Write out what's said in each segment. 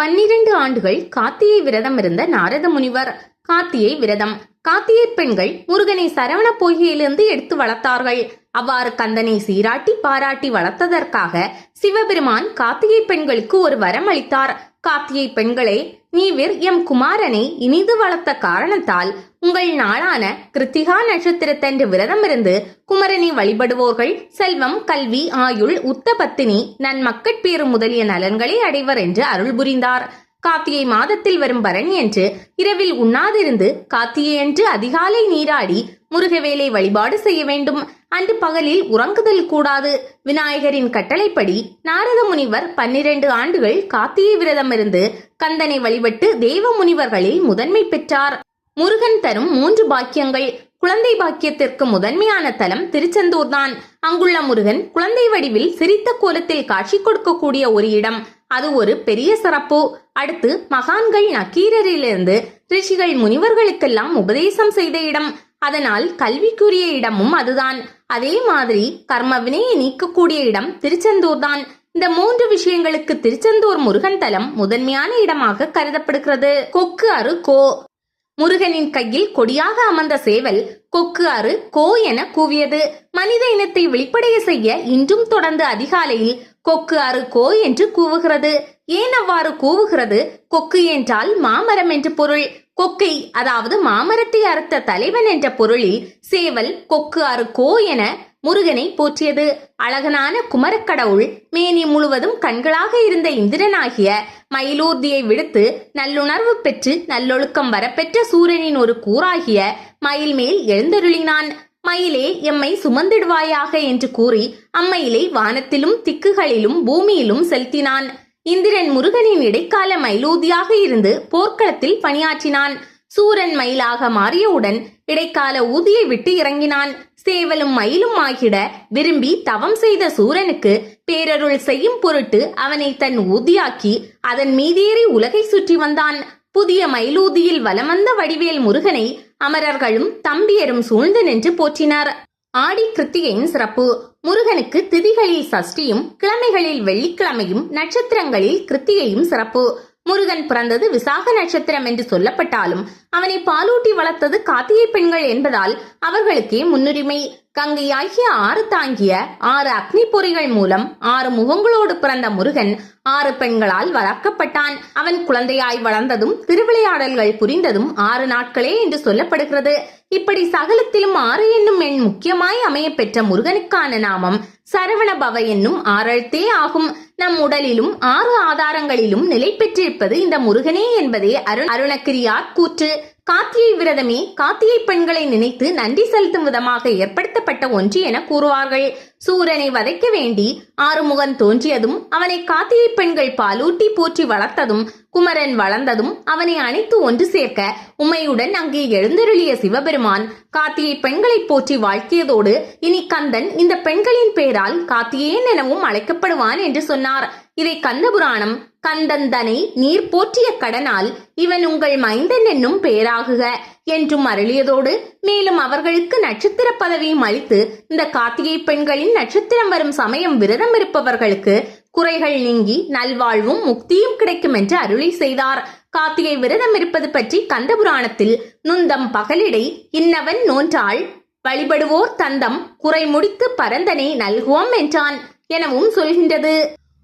பன்னிரண்டு ஆண்டுகள் காத்தியை விரதம் இருந்த நாரத முனிவர். காத்தியை விரதம். காத்தியை பெண்கள் முருகனை சரவண பொய்கையிலிருந்து எடுத்து வளர்த்தார்கள். அவ்வாறு கந்தனை சீராட்டி பாராட்டி வளர்த்ததற்காக சிவபெருமான் காத்தியை பெண்களுக்கு ஒரு வரம் அளித்தார். காப்பியை பெண்களே நீவிர் எம் குமாரனை இனிது வளர்த்த காரணத்தால் உங்கள் நாளான கிருத்திகா நட்சத்திரத்தன்று விரதம் இருந்து குமரனை வழிபடுவோர்கள் செல்வம் கல்வி ஆயுள் உத்த பத்தினி நன்மக்கட்பேறு முதலிய நலன்களை அடைவர் என்று அருள் புரிந்தார். கார்த்திகை மாதத்தில் வரும் பரணி என்று இரவில் உண்ணாதிருந்து கார்த்திகை என்று அதிகாலை நீராடி முருகவேலை வழிபாடு செய்ய வேண்டும். அன்று பகலில் உறங்குதல் கூடாது. விநாயகரின் கட்டளைப்படி நாரத முனிவர் பன்னிரண்டு ஆண்டுகள் கார்த்திகை விரதம் இருந்து கந்தனை வழிபட்டு தேவ முனிவர்களில் முதன்மை பெற்றார். முருகன் தரும் மூன்று பாக்கியங்கள். குழந்தை பாக்கியத்திற்கு முதன்மையான தலம் திருச்செந்தூர் தான் அங்குள்ள முருகன் குழந்தை வடிவில் சிரித்த கோலத்தில் காட்சி கொடுக்கக்கூடிய ஒரு இடம். அது ஒரு பெரிய சிறப்பு. அடுத்து மகான்கள் நக்கீரரிலிருந்து ரிஷிகள் முனிவர்களுக்கெல்லாம் உபதேசம் செய்த இடம். அதனால் கல்விக்குரிய இடமும் அதுதான். அதே மாதிரி கர்ம வினையை நீக்கக்கூடிய இடம் திருச்செந்தூர் தான். இந்த மூன்று விஷயங்களுக்கு திருச்செந்தூர் முருகன் தலம் முதன்மையான இடமாக கருதப்படுகிறது. கொக்கு அரு கோ. முருகனின் கையில் கொடியாக அமர்ந்த சேவல் கொக்கு அரு கோ என கூவியது. மனித இனத்தை வெளிப்படைய செய்ய இன்றும் தொடர்ந்து அதிகாலையில் கொக்கு அறு கோ என்று கூவுகிறது. ஏன் அவ்வாறு கூவுகிறது? கொக்கு என்றால் மாமரம் என்று பொருள். கொக்கை அதாவது மாமரத்தை அறுத்த தலைவன் என்ற பொருளில் சேவல் கொக்கு அறு கோ என முருகனை போற்றியது. அழகனான குமரக்கடவுள் மேனி முழுவதும் கண்களாக இருந்த இந்திரனாகிய மயிலூர்தியை விடுத்து நல்லுணர்வு பெற்று நல்லொழுக்கம் வரப்பெற்ற சூரனின் ஒரு கூறாகிய மயில் மேல் எழுந்தருளினான். மயிலே எம்மை சுமந்திடுவாயாக என்று கூறி அம்மயிலை வானத்திலும் திக்குகளிலும் பூமியிலும் செலுத்தினான். இந்திரன் முருகனின் இடைக்கால மயிலூதியாக இருந்து போர்க்களத்தில் பணியாற்றினான். சூரன் மயிலாக மாறியவுடன் இடைக்கால ஊதியை விட்டு இறங்கினான். சேவலும் மயிலும் ஆகிட விரும்பி தவம் செய்த சூரனுக்கு பேரருள் செய்யும் பொருட்டு அவனை தன் ஊதியாக்கி அதன் மீதேறி உலகை சுற்றி வந்தான். புதிய மயிலூதியில் வலம் வந்த வடிவேல் முருகனை அமரர்களும் தம்பியரும் சூழ்ந்து நின்று போற்றினார். ஆடி கிருத்திகையின் சிறப்பு. முருகனுக்கு திதிகளில் சஷ்டியும் கிழமைகளில் வெள்ளிக்கிழமையும் நட்சத்திரங்களில் கிருத்திகையும் சிறப்பு. முருகன் பிறந்தது விசாக நட்சத்திரம் என்று சொல்லப்பட்டாலும் அவனை பாலூட்டி வளர்த்தது கார்த்திகை பெண்கள் என்பதால் அவர்களுக்கே முன்னுரிமை. கங்கையாகிய ஆறு தாங்கிய ஆறு அக்னி பொறிகள் மூலம் ஆறு முகங்களோடு பிறந்த முருகன் ஆறு பெண்களால் வளர்க்கப்பட்டான். அவன் குழந்தையாய் வளர்ந்ததும் திருவிளையாடல்கள் புரிந்ததும் ஆறு நாட்களே என்று சொல்லப்படுகிறது. இப்படி சகலத்திலும் ஆறு என்னும் எண் முக்கியமாய் அமைய பெற்ற முருகனுக்கான நாமம் சரவணபவ என்னும் ஆறழுத்தே ஆகும். நம் உடலிலும் ஆறு ஆதாரங்களிலும் நிலை பெற்றிருப்பது இந்த முருகனே என்பதே அருண் அருணக்கிரியார் கூற்று. கார்த்திகை விரதமே கார்த்திகை பெண்களை நினைத்து நன்றி செலுத்தும் விதமாக ஏற்படுத்தப்பட்ட ஒன்று என கூறுவார்கள். சூரனை வதைக்க வேண்டி ஆறுமுகன் தோன்றியதும் அவனை கார்த்திகை பெண்கள் பாலூட்டி போற்றி வளர்த்ததும் குமரன் வளர்ந்ததும் அவனை அணைத்து ஒன்று சேர்க்க உமையுடன் அங்கே எழுந்தருளிய சிவபெருமான் கார்த்திகை பெண்களை போற்றி வாழ்த்தியதோடு இனி கந்தன் இந்த பெண்களின் பெயரால் கார்த்திகேயன் எனவும் அழைக்கப்படுவான் என்று சொன்னார். இதை கந்தபுராணம் கந்தந்தனை நீர் போற்றிய கடனால் இவன் உங்கள் மைந்தன் என்னும் பெயராகுக என்றும் அருளியதோடு மேலும் அவர்களுக்கு நட்சத்திர பதவியும் அளித்து இந்த கார்த்திகை பெண்களின் நட்சத்திரம் வரும் சமயம் விரதம் இருப்பவர்களுக்கு குறைகள் நீங்கி நல்வாழ்வும் முக்தியும் கிடைக்கும் என்று அருளி செய்தார். கார்த்திகை விரதம் இருப்பது பற்றி கந்தபுராணத்தில் நுந்தம் பகலிடை இன்னவன் நோன்றாள் வழிபடுவோர் தந்தம் குறை முடித்து பரந்தனை நல்குவோம் என்றான். எனவும் சொல்கின்றது.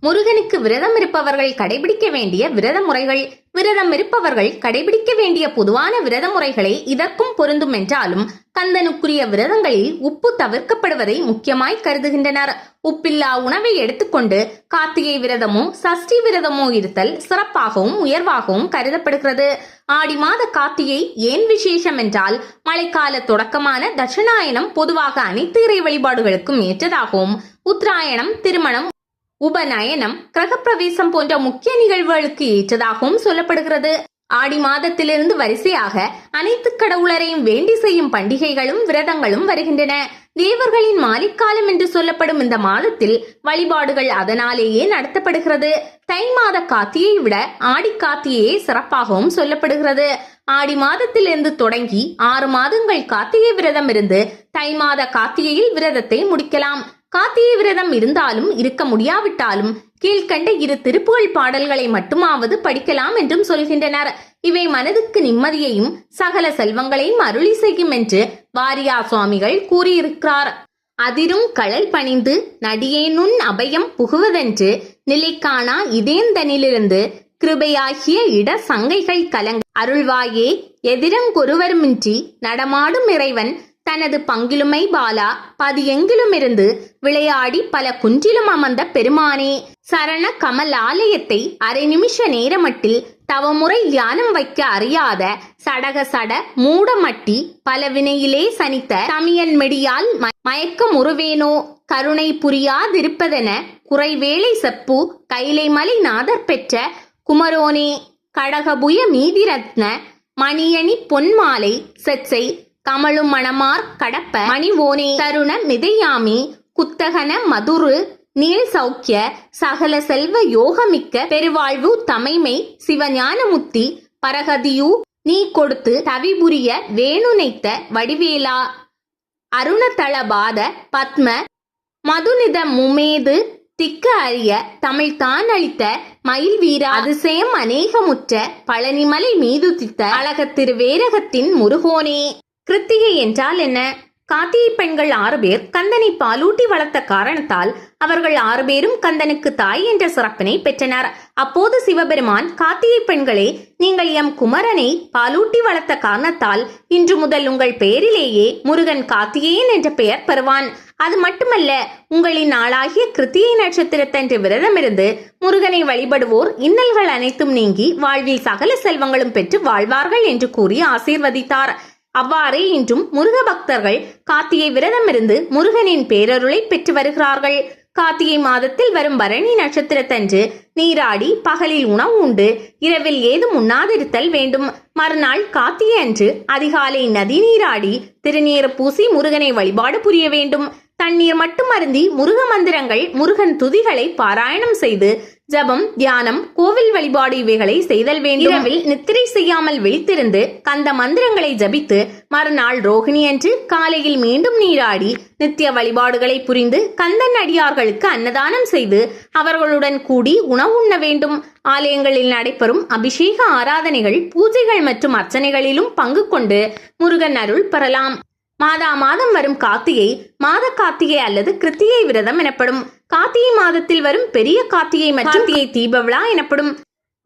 முருகனுக்கு விரதம் இருப்பவர்கள் கடைபிடிக்க வேண்டிய விரத முறைகள் விரதம் இருப்பவர்கள் கடைபிடிக்க வேண்டிய பொதுவான விரத முறைகளே இதற்கும் பொருந்தும் என்றாலும் கந்தனுக்குரிய விரதங்களில் உப்பு தவிர்க்கப்படுவதை முக்கியமாய் கருதுகின்றனர். உப்பில்லா உணவை எடுத்துக்கொண்டு கார்த்திகை விரதமோ சஷ்டி விரதமோ இருத்தல் சிறப்பாகவும் உயர்வாகவும் கருதப்படுகிறது. ஆடி மாத கார்த்திகை ஏன் விசேஷம் என்றால் மழைக்கால தொடக்கமான தட்சிணாயனம் பொதுவாக அனைத்து இறை வழிபாடுகளுக்கும் ஏற்றதாகவும் உத்தராயணம் திருமணம் உபநயனம் கிரகப்பிரவேசம் போன்ற முக்கிய நிகழ்வுகளுக்கு ஏற்றதாகவும் சொல்லப்படுகிறது. ஆடி மாதத்திலிருந்து வரிசையாக அனைத்து கடவுளரையும் வேண்டி செய்யும் பண்டிகைகளும் விரதங்களும் வருகின்றன. தேவர்களின் மாலிக்காலம் என்று சொல்லப்படும் இந்த மாதத்தில் வழிபாடுகள் அதனாலேயே நடத்தப்படுகிறது. தை மாத காத்தியை விட ஆடி காத்தியே சிறப்பாகவும் சொல்லப்படுகிறது. ஆடி மாதத்திலிருந்து தொடங்கி ஆறு மாதங்கள் கார்த்திகை விரதம் இருந்து தை மாத கார்த்திகையில் விரதத்தை முடிக்கலாம். காத்திய விரதம் இருந்தாலும் இருக்க முடியாவிட்டாலும் கீழ்கண்ட இரு திருப்புகழ் பாடல்களை மட்டுமாவது படிக்கலாம் என்றும் சொல்கின்றனர். இவை மனதுக்கு நிம்மதியையும் சகல செல்வங்களையும் அருளி செய்யும் என்று வாரியா சுவாமிகள் கூறியிருக்கிறார். அதிரும் கழல் பணிந்து நடியேனுன் அபயம் புகுவதென்று நிலைக்கானா இதேந்தனிலிருந்து கிருபையாகிய இட சங்கைகள் கலங்க. அருள்வாயே எதிரங்கொருவருமின்றி நடமாடும் இறைவன் தனது பங்கிலுமை பாலா பதியெங்கிலுமிருந்து விளையாடி பல குன்றிலும் அமர்ந்த பெருமானே. சரண கமல் ஆலயத்தை அரை நிமிஷ நேரமட்டில் தவமுறை தியானம் வைக்க அறியாத சடக சட மூடமட்டி பல வினையிலே சனித்த தமியன் மெடியால் மயக்கம் உருவேனோ? கருணை புரியாதிருப்பதென குறைவேளை செப்பு கைலை மலை நாதர் பெற்ற குமரோனே. கடகபுய மீதிரத்ன மணியணி பொன்மாலை செச்சை கமலும் மணமார் கடப்ப மணிவோனே. தருண மிதையாமி குத்தகன மதுரு நீல் சௌக்கிய சகல செல்வ யோகமிக்க பெருவாழ்வு தமைமை சிவஞானமுத்தி பரகதியு நீ கொடுத்து தவிபுரிய வேணுனைத்த வடிவேலா. அருணதளபாத பத்ம மதுநித முமேது திக்க அறிய தமிழ் தான் அளித்த மயில் வீரா அதிசயம் அநேகமுற்ற பழனிமலை மீதுதித்த அழக திருவேரகத்தின் முருகோனே. கிருத்திகை என்றால் என்ன? காத்தியை பெண்கள் ஆறு பேர் கந்தனை பாலூட்டி வளர்த்த காரணத்தால் அவர்கள் ஆறு பேரும் கந்தனுக்கு தாய் என்ற சிறப்பினை பெற்றனர். அப்போது சிவபெருமான் காத்தியை பெண்களே நீங்கள் எம் குமரனை பாலூட்டி வளர்த்த காரணத்தால் இன்று முதல் உங்கள் பெயரிலேயே முருகன் காத்தியேன் என்ற பெயர் பெறுவான். அது மட்டுமல்ல உங்களின் நாளாகிய கிருத்தியை நட்சத்திரத்தன்று விரதமிருந்து முருகனை வழிபடுவோர் இன்னல்கள் அனைத்தும் நீங்கி வாழ்வில் சகல செல்வங்களும் பெற்று வாழ்வார்கள் என்று கூறி ஆசீர்வதித்தார். அவ்வாறே இன்றும் முருக பக்தர்கள் கார்த்திகை விரதமிருந்து முருகனின் பேரருளை பெற்று வருகிறார்கள். கார்த்திகை மாதத்தில் வரும் பரணி நட்சத்திரத்தன்று நீராடி பகலில் உணவு உண்டு. இரவில் ஏதும் உண்ணாதிருத்தல் வேண்டும். மறுநாள் கார்த்திகை அன்று அதிகாலை நதி நீராடி திருநீர பூசி முருகனை வழிபாடு புரிய வேண்டும். தண்ணீர் மட்டும் அருந்தி முருக மந்திரங்கள் முருகன் துதிகளை பாராயணம் செய்து ஜபம் தியானம் கோவில் வழிபாடு இவைகளை செய்தல் வேண்டும். இரவில் நித்திரை செய்யாமல் விழித்திருந்து கந்த மந்திரங்களை ஜபித்து மறுநாள் ரோகிணி அன்று காலையில் மீண்டும் நீராடி நித்திய வழிபாடுகளை புரிந்து கந்தன் அடியார்களுக்கு அன்னதானம் செய்து அவர்களுடன் கூடி உணவு உண்ண வேண்டும். ஆலயங்களில் நடைபெறும் அபிஷேக ஆராதனைகள் பூஜைகள் மற்றும் அர்ச்சனைகளிலும் பங்கு கொண்டு முருகன் அருள் பெறலாம். மாதா மாதம் வரும் கார்த்திகை மாத கார்த்திகை அல்லது கிருத்திகை விரதம் எனப்படும். கார்த்திகை மாதத்தில் வரும் பெரிய கார்த்திகை மற்றும் கார்த்திகை தீப விழா எனப்படும்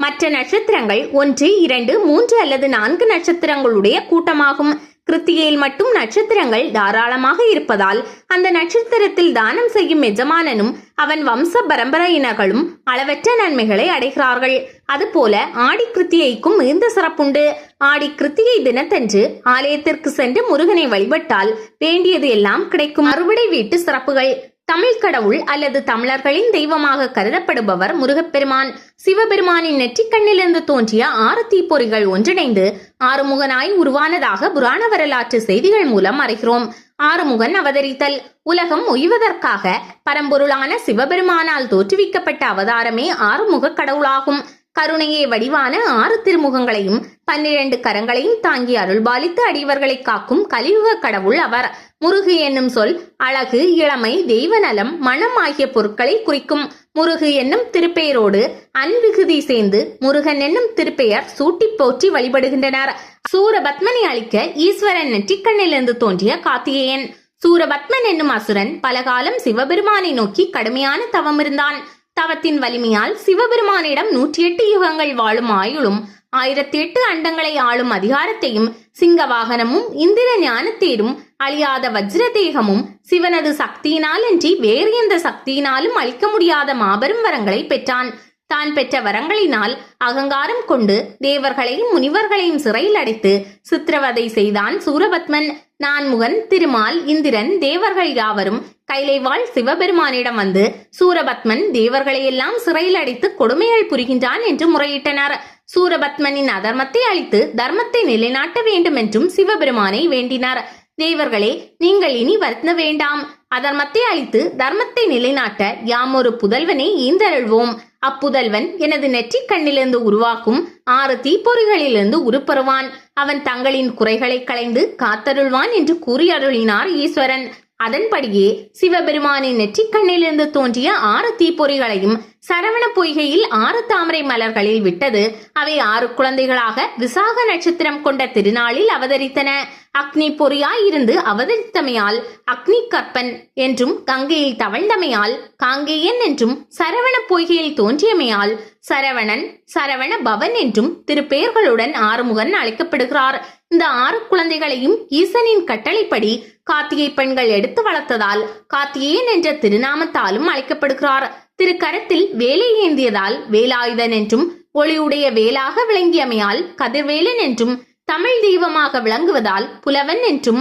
மற்ற நட்சத்திரங்கள் ஒன்று இரண்டு மூன்று அல்லது நான்கு நட்சத்திரங்களுடைய கூட்டமாகும். கிருத்திகையில் மட்டும் நட்சத்திரங்கள் தாராளமாக இருப்பதால் அந்த நட்சத்திரத்தில் தானம் செய்யும் எஜமானனும் அவன் வம்ச பரம்பரையினர்களும் அளவற்ற நன்மைகளை அடைகிறார்கள். அதுபோல ஆடி கிருத்திகைக்கும் மிகுந்த சிறப்புண்டு. ஆடி கிருத்திகை தினத்தன்று ஆலயத்திற்கு சென்று முருகனை வழிபட்டால் வேண்டியது எல்லாம் கிடைக்கும். அறுவடை வீட்டு சிறப்புகள். தமிழ் கடவுள் அல்லது தமிழர்களின் தெய்வமாக கருதப்படுபவர் முருகப்பெருமான். சிவபெருமானின் நெற்றிக்கண்ணிலிருந்து தோன்றிய ஆறு தீப்பொறிகள் ஒன்றிணைந்து ஆறுமுகனாய் உருவானதாக புராண வரலாற்று செய்திகள் மூலம் அறிகிறோம். ஆறுமுகன் அவதரித்தல். உலகம் உய்வதற்காக பரம்பொருளான சிவபெருமானால் தோற்றுவிக்கப்பட்ட அவதாரமே ஆறுமுக கடவுளாகும். கருணையே வடிவான ஆறு திருமுகங்களையும் பன்னிரண்டு கரங்களையும் தாங்கி அருள்பாலித்து அடியவர்களை காக்கும் கலியுக கடவுள் அவர். முருகு என்னும் சொல் அழகு இளமை தெய்வநலம் மனம் ஆகிய பொருட்களை குறிக்கும். முருகு என்னும் திருப்பெயரோடு அன்விகுதி சேர்ந்து முருகன் என்னும் திருப்பெயர் சூட்டிப் போற்றி வழிபடுகின்றனர். சூரபத்மனை அழிக்க ஈஸ்வரன் நெற்றிக்கண்ணிலிருந்து தோன்றிய கார்த்திகேயன். சூரபத்மன் என்னும் அசுரன் பலகாலம் சிவபெருமானை நோக்கி கடுமையான தவம் இருந்தான் தவத்தின் வலிமையால் சிவபெருமானிடம் நூற்றி எட்டு யுகங்கள் வாழும் ஆயுளும் ஆயிரத்தி எட்டு அண்டங்களை ஆளும் அதிகாரத்தையும் சிங்க வாகனமும் இந்திர ஞானத்தேரும் அழியாத வஜ்ர தேகமும் சிவனது சக்தியினால் அன்றி வேறு எந்த சக்தியினாலும் அளிக்க முடியாத மாபெரும் வரங்களை பெற்றான். தான் பெற்ற வரங்களினால் அகங்காரம் கொண்டு தேவர்களையும் முனிவர்களையும் சிறையில் அடைத்து சித்திரவதை செய்தான் சூரபத்மன். நான்முகன் திருமால் இந்திரன் தேவர்கள் யாவரும் கைலைவாள் சிவபெருமானிடம் வந்து சூரபத்மன் தேவர்களையெல்லாம் சிறையில் அடைத்து கொடுமைகள் புரிகின்றான் என்று முறையிட்டனர். சூரபத்மனின் அதர்மத்தை அழித்து தர்மத்தை நிலைநாட்ட வேண்டும் என்றும் சிவபெருமானை வேண்டினார். தேவர்களே நீங்கள் இனி வருத்த வேண்டாம். அதர்மத்தை அழித்து தர்மத்தை நிலைநாட்ட யாம் ஒரு புதல்வனை ஈந்தருள்வோம். அப்புதல்வன் எனது நெற்றிக் கண்ணிலிருந்து உருவாக்கும் ஆறு தீப்பொறிகளிலிருந்து உருப்பெறுவான். அவன் தங்களின் குறைகளை களைந்து காத்தருள்வான் என்று கூறி அருளினார் ஈஸ்வரன். அதன்படியே சிவபெருமானின் நெற்றிக்கண்ணிலிருந்து தோன்றிய ஆறு தீப்பொறிகளையும் சரவண பொய்கையில் ஆறு தாமரை மலர்களில் விட்டது. அவை ஆறு குழந்தைகளாக விசாக நட்சத்திரம் கொண்ட திருநாளில் அவதரித்தன. அக்னி பொறியாய் இருந்து அவதரித்தமையால் அக்னி கற்பன் என்றும் கங்கையில் தவழ்ந்தமையால் காங்கேயன் என்றும் சரவண பொய்கையில் தோன்றியமையால் சரவணன் சரவண பவன் என்றும் திருப்பெயர்களுடன் ஆறுமுகன் அழைக்கப்படுகிறார். இந்த ஆறு குழந்தைகளையும் ஈசனின் கட்டளைப்படி கார்த்திகை பெண்கள் எடுத்து வளர்த்ததால் கார்த்திகேயன் என்ற திருநாமத்தாலும் அழைக்கப்படுகிறார். திருக்கரத்தில் வேலை ஏந்தியதால் வேலாயுதன் என்றும் ஒளியுடைய வேலாக விளங்கியமையால் கதிர்வேலன் என்றும் தமிழ் தெய்வமாக விளங்குவதால் புலவன் என்றும்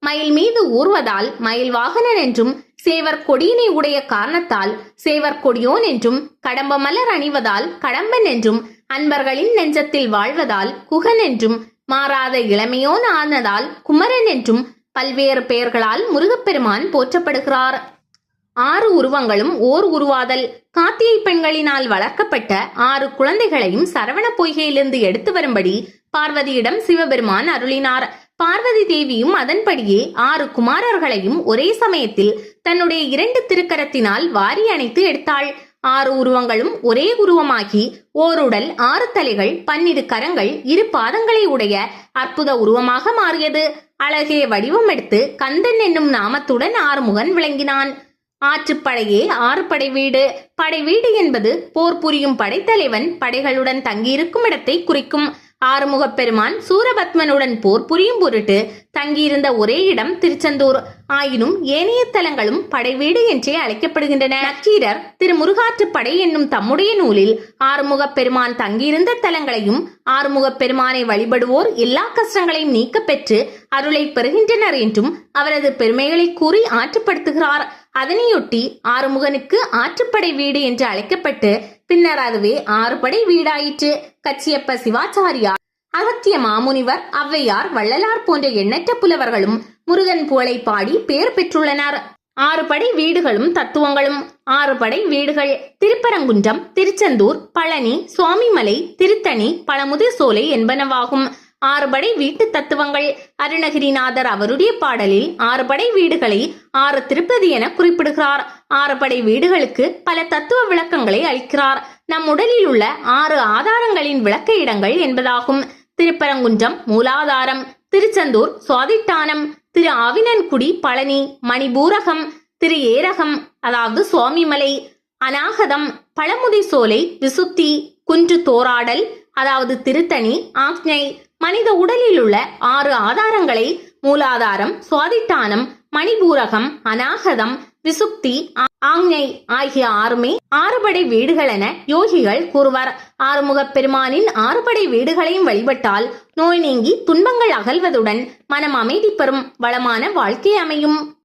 மயில் மீது ஊர்வதால் மயில் வாகனன் என்றும் சேவர் கொடியினை உடைய காரணத்தால் சேவர் கொடியோன் என்றும் கடம்ப மலர் அணிவதால் கடம்பன் என்றும் அன்பர்களின் நெஞ்சத்தில் வாழ்வதால் குகன் என்றும் மாறாத இளமையோன் ஆனதால் குமரன் என்றும் பல்வேறு பெயர்களால் முருகப்பெருமான் போற்றப்படுகிறார். ஆறு உருவங்களும் ஓர் உருவாதல். காத்தியை பெண்களினால் வளர்க்கப்பட்ட ஆறு குழந்தைகளையும் சரவண பொய்கையிலிருந்து எடுத்து வரும்படி பார்வதியிடம் சிவபெருமான் அருளினார். பார்வதி தேவியும் அதன்படியே ஆறு குமாரர்களையும் ஒரே சமயத்தில் தன்னுடைய இரண்டு திருக்கரத்தினால் வாரி அணைத்து எடுத்தாள். ஆறு உருவங்களும் ஒரே உருவமாகி ஓருடல் ஆறு தலைகள் பன்னிரு கரங்கள் இரு பாதங்களை உடைய அற்புத உருவமாக மாறியது. அழகே வடிவம் எடுத்து கந்தன் என்னும் நாமத்துடன் ஆறுமுகன் விளங்கினான். ஆற்றுப்படையே ஆறு படை வீடு. படை வீடு என்பது போர் புரியும் படைத்தலைவன் படைகளுடன் தங்கியிருக்கும் இடத்தை குறிக்கும். ஆறுமுகப் பெருமான் சூரபத்மனுடன் போர் புரியும் பொருட்டு தங்கியிருந்த ஒரே இடம் திருச்செந்தூர். ஆயினும் ஏனைய தலங்களும் படைவீடு என்றே அழைக்கப்படுகின்றன. நக்கீரர் திரு முருகாற்றுப்படை என்னும் தம்முடைய நூலில் ஆறுமுகப் பெருமான் தங்கியிருந்த தலங்களையும் ஆறுமுகப் பெருமானை வழிபடுவோர் எல்லா கஷ்டங்களையும் நீக்க பெற்று அருளை பெறுகின்றனர் என்றும் அவரது பெருமைகளை கூறி ஆற்றுப்படுத்துகிறார். அதனையொட்டி ஆறுமுகனுக்கு ஆற்றுப்படை வீடு என்று அழைக்கப்பட்டு பின்னர் அதுவே ஆறுபடை வீடாயிற்று. கச்சியப்ப சிவாச்சாரியார் அகத்திய மாமுனிவர் ஔவையார் வள்ளலார் போன்ற எண்ணற்ற புலவர்களும் முருகன் புகழை பாடி பெயர் பெற்றுள்ளனர். ஆறு படை வீடுகளும் தத்துவங்களும். ஆறு படை வீடுகள் திருப்பரங்குன்றம் திருச்செந்தூர் பழனி சுவாமிமலை திருத்தணி பழமுதிர் சோலை என்பனவாகும். ஆறுபடை வீட்டு தத்துவங்கள். அருணகிரிநாதர் அவருடைய பாடலில் ஆறுபடை வீடுகளை ஆறு திருப்பதி என குறிப்பிடுகிறார். ஆறுபடை வீடுகளுக்கு பல தத்துவ விளக்கங்களை அளிக்கிறார். நம் உடலில் உள்ள ஆறு ஆதாரங்களின் விளக்க இடங்கள் என்பதாகும். திருப்பரங்குன்றம் மூலாதாரம் திருச்செந்தூர் சுவாதிட்டானம் திரு ஆவினன்குடி பழனி மணிபூரகம் திரு ஏரகம் அதாவது சுவாமிமலை அநாகதம் பழமுதி சோலை விசுத்தி குன்று தோராடல் அதாவது திருத்தணி ஆக்ஞை மனித உடலில் உள்ள ஆறு ஆதாரங்களை மூலாதாரம் சுவாதிட்டானம் மணிபூரகம் அநாகதம் விசுக்தி ஆ- ஆகிய ஆறுமே ஆறுபடை வீடுகள் என யோகிகள் கூறுவர். ஆறுமுகப் பெருமானின் ஆறுபடை வீடுகளையும் வழிபட்டால் நோய் நீங்கி துன்பங்கள் அகல்வதுடன் மனம் அமைதி பெறும் வளமான வாழ்க்கை அமையும்.